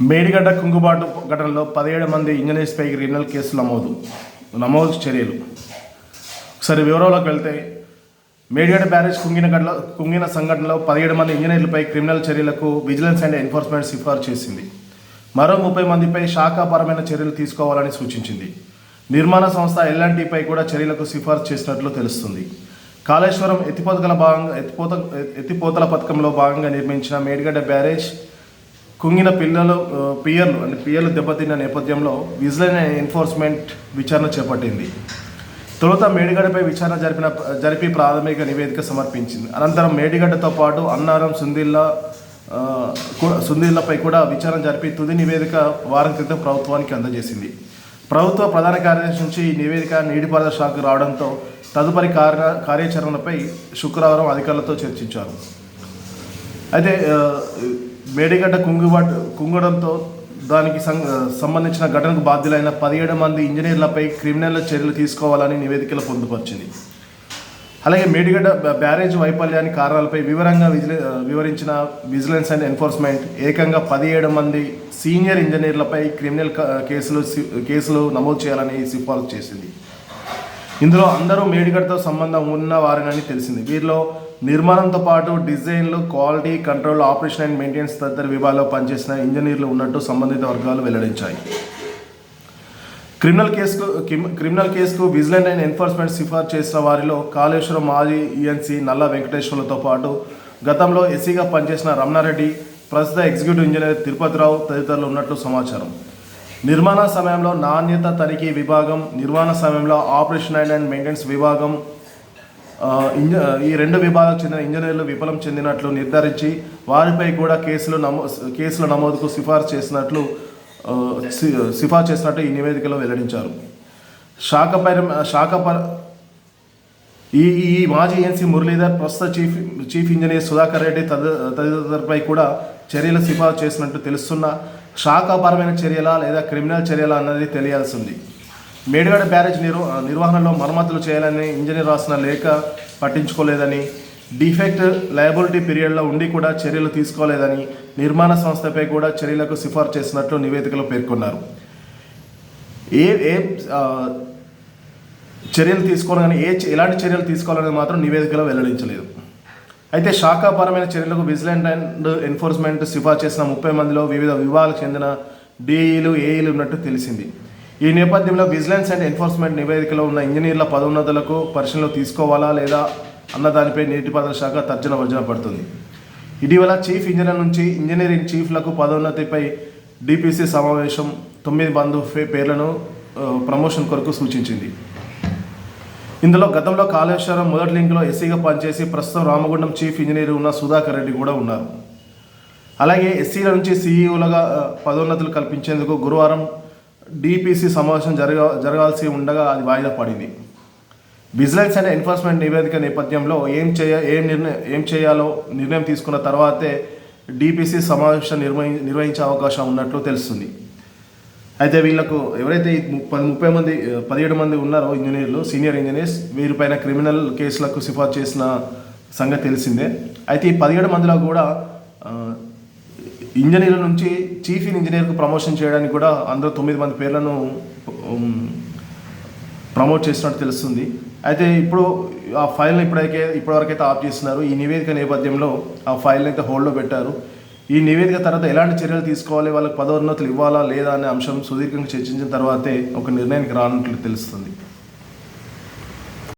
మేడిగడ్డ కుంగుబాటు ఘటనలో పదిహేడు మంది ఇంజనీర్స్పై క్రిమినల్ కేసులు నమోదు. నమోదు చర్యలు. ఒకసారి వివరాల్లోకి వెళ్తే మేడిగడ్డ బ్యారేజ్ కుంగిన ఘటన కుంగిన సంఘటనలో పదిహేడు మంది ఇంజనీర్లపై క్రిమినల్ చర్యలకు విజిలెన్స్ అండ్ ఎన్ఫోర్స్మెంట్ సిఫార్సు చేసింది. మరో ముప్పై మందిపై శాఖాపరమైన చర్యలు తీసుకోవాలని సూచించింది. నిర్మాణ సంస్థ ఎల్ఎన్టీపై కూడా చర్యలకు సిఫార్సు చేసినట్లు తెలుస్తుంది. కాళేశ్వరం ఎత్తిపోతల భాగంగా ఎత్తిపోత ఎత్తిపోతల పథకంలో భాగంగా నిర్మించిన మేడిగడ్డ బ్యారేజ్ కుంగిన పిల్లలు పియర్లు అంటే పియర్లు దెబ్బతిన్న నేపథ్యంలో విజిలెన్స్ ఎన్ఫోర్స్మెంట్ విచారణ చేపట్టింది. తొలుత మేడిగడ్డపై విచారణ జరిపిన జరిపి ప్రాథమిక నివేదిక సమర్పించింది. అనంతరం మేడిగడ్డతో పాటు అన్నారం సుందిల్లా కూడా సుందిల్లపై కూడా విచారణ జరిపి తుది నివేదిక వారం క్రితం ప్రభుత్వానికి అందజేసింది. ప్రభుత్వ ప్రధాన కార్యదర్శి నుంచి ఈ నివేదిక నీటిపారుదల శాఖకు రావడంతో తదుపరి కార్య కార్యాచరణపై శుక్రవారం అధికారులతో చర్చించారు. అయితే మేడిగడ్డ కుంగుబాటు కుంగడంతో దానికి సం సంబంధించిన ఘటనకు బాధ్యులైన పదిహేడు మంది ఇంజనీర్లపై క్రిమినల్ చర్యలు తీసుకోవాలని నివేదికలో పొందుపరిచింది. అలాగే మేడిగడ్డ బ్యారేజ్ వైఫల్యాన్ని కారణాలపై వివరంగా వివరించిన విజిలెన్స్ అండ్ ఎన్ఫోర్స్మెంట్ ఏకంగా పదిహేడు మంది సీనియర్ ఇంజనీర్లపై క్రిమినల్ కేసులు సి- కేసులు నమోదు చేయాలని సిఫార్సు చేసింది. ఇందులో అందరూ మేడిగడ్తో సంబంధం ఉన్న వారేనని తెలిసింది. వీరిలో నిర్మాణంతో పాటు డిజైన్లు quality control operation and maintenance తదితర విభాగాల్లో పనిచేసిన ఇంజనీర్లు ఉన్నట్టు సంబంధిత వర్గాలు వెల్లడించాయి. క్రిమినల్ కేసుకు క్రిమినల్ కేసుకు విజిలెంట్ అండ్ ఎన్ఫోర్స్మెంట్ సిఫార్సు చేసిన వారిలో కాళేశ్వరం మాజీ ఈఎన్సీ నల్ల వెంకటేశ్వర్లతో పాటు గతంలో ఎస్సీగా పనిచేసిన రమణారెడ్డి ప్రస్తుత ఎగ్జిక్యూటివ్ ఇంజనీర్ తిరుపతిరావు తదితరులు ఉన్నట్లు సమాచారం. నిర్మాణ సమయంలో నాణ్యత తనిఖీ విభాగం నిర్మాణ సమయంలో ఆపరేషన్ అండ్ అండ్ మెయింటెనెన్స్ విభాగం ఇంజ ఈ రెండు విభాగాలకు చెందిన ఇంజనీర్లు విఫలం చెందినట్లు నిర్ధారించి వారిపై కూడా కేసులు నమో కేసుల నమోదుకు సిఫార్సు చేసినట్లు సి- సిఫార్సు చేసినట్టు ఈ నివేదికలో వెల్లడించారు. శాఖపర శాఖపర ఈ ఈ మాజీ ఎన్సీ మురళీధర్ ప్రస్తుత chief chief engineer Sudhakar Reddy తద తదితరులపై కూడా చర్యలు సిఫార్సు చేసినట్టు తెలుస్తున్న శాఖాపరమైన చర్యల లేదా క్రిమినల్ చర్యల అన్నది తెలియాల్సింది. మేడిగడ బ్యారేజ్ నిర్వ నిర్వహణలో మరమ్మతులు చేయాలని ఇంజనీర్ రాసిన లేఖ పట్టించుకోలేదని డిఫెక్ట్ లయబిలిటీ పీరియడ్లో ఉండి కూడా చర్యలు తీసుకోలేదని నిర్మాణ సంస్థపై కూడా చర్యలకు సిఫార్సు చేసినట్లు నివేదికలో పేర్కొన్నారు. ఏ ఏ చర్యలు తీసుకోవాలని ఏ ఎలాంటి చర్యలు తీసుకోవాలనేది మాత్రం నివేదికలో వెల్లడించలేదు. అయితే శాఖాపరమైన చర్యలకు విజిలెంట్ అండ్ ఎన్ఫోర్స్మెంట్ సిఫార్సు చేసిన ముప్పై మందిలో వివిధ విభాగాలకు చెందిన డిఈలు ఏఈలు ఉన్నట్టు తెలిసింది. ఈ నేపథ్యంలో విజిలెన్స్ అండ్ ఎన్ఫోర్స్మెంట్ నివేదికలో ఉన్న ఇంజనీర్ల పదోన్నతులకు పరిశీలనలు తీసుకోవాలా లేదా అన్న దానిపై నీటిపారుదల శాఖ తర్జన వర్జన పడుతుంది. ఇటీవల చీఫ్ ఇంజనీర్ నుంచి ఇంజనీరింగ్ చీఫ్లకు పదోన్నతిపై డిపిసి సమావేశం తొమ్మిది బంధు పేర్లను ప్రమోషన్ కొరకు సూచించింది. ఇందులో గతంలో కాళేశ్వరం మొదటి లింక్లో ఎస్సీగా పనిచేసి ప్రస్తుతం రామగుండం చీఫ్ ఇంజనీర్ ఉన్న సుధాకర్ రెడ్డి కూడా ఉన్నారు. అలాగే ఎస్సీల నుంచి సీఈఓలుగా పదోన్నతులు కల్పించేందుకు గురువారం డిపిసి సమావేశం జరగ జరగాల్సి ఉండగా అది వాయిదా పడింది. విజిలెన్స్ అండ్ ఎన్ఫోర్స్మెంట్ నివేదిక నేపథ్యంలో ఏం చేయ ఏం నిర్ణయం ఏం చేయాలో నిర్ణయం తీసుకున్న తర్వాతే డిపిసి సమావేశం నిర్వహి నిర్వహించే అవకాశం ఉన్నట్లు తెలుస్తుంది. అయితే వీళ్ళకు ఎవరైతే పది ముప్పై ముప్పై మంది పదిహేడు మంది ఉన్నారో ఇంజనీర్లు సీనియర్ ఇంజనీర్స్ వీరిపైన క్రిమినల్ కేసులకు సిఫార్సు చేసిన సంగతి తెలిసిందే. అయితే ఈ పదిహేడు మందిలో కూడా ఇంజనీర్ల నుంచి చీఫ్ ఇంజనీర్కు ప్రమోషన్ చేయడానికి కూడా అందరూ తొమ్మిది మంది పేర్లను ప్రమోట్ చేసినట్టు తెలుస్తుంది. అయితే ఇప్పుడు ఆ ఫైల్ని ఇప్పుడైతే ఇప్పటివరకైతే ఆఫ్ చేస్తున్నారు. ఈ నివేదిక నేపథ్యంలో ఆ ఫైల్ని అయితే హోల్డ్లో పెట్టారు. ఈ నివేదిక తర్వాత ఎలాంటి చర్యలు తీసుకోవాలి? వాళ్ళకి పదోన్నతులు ఇవ్వాలా లేదా అనే అంశం సుదీర్ఘంగా చర్చించిన తర్వాతే ఒక నిర్ణయానికి రానున్నట్లు తెలుస్తుంది.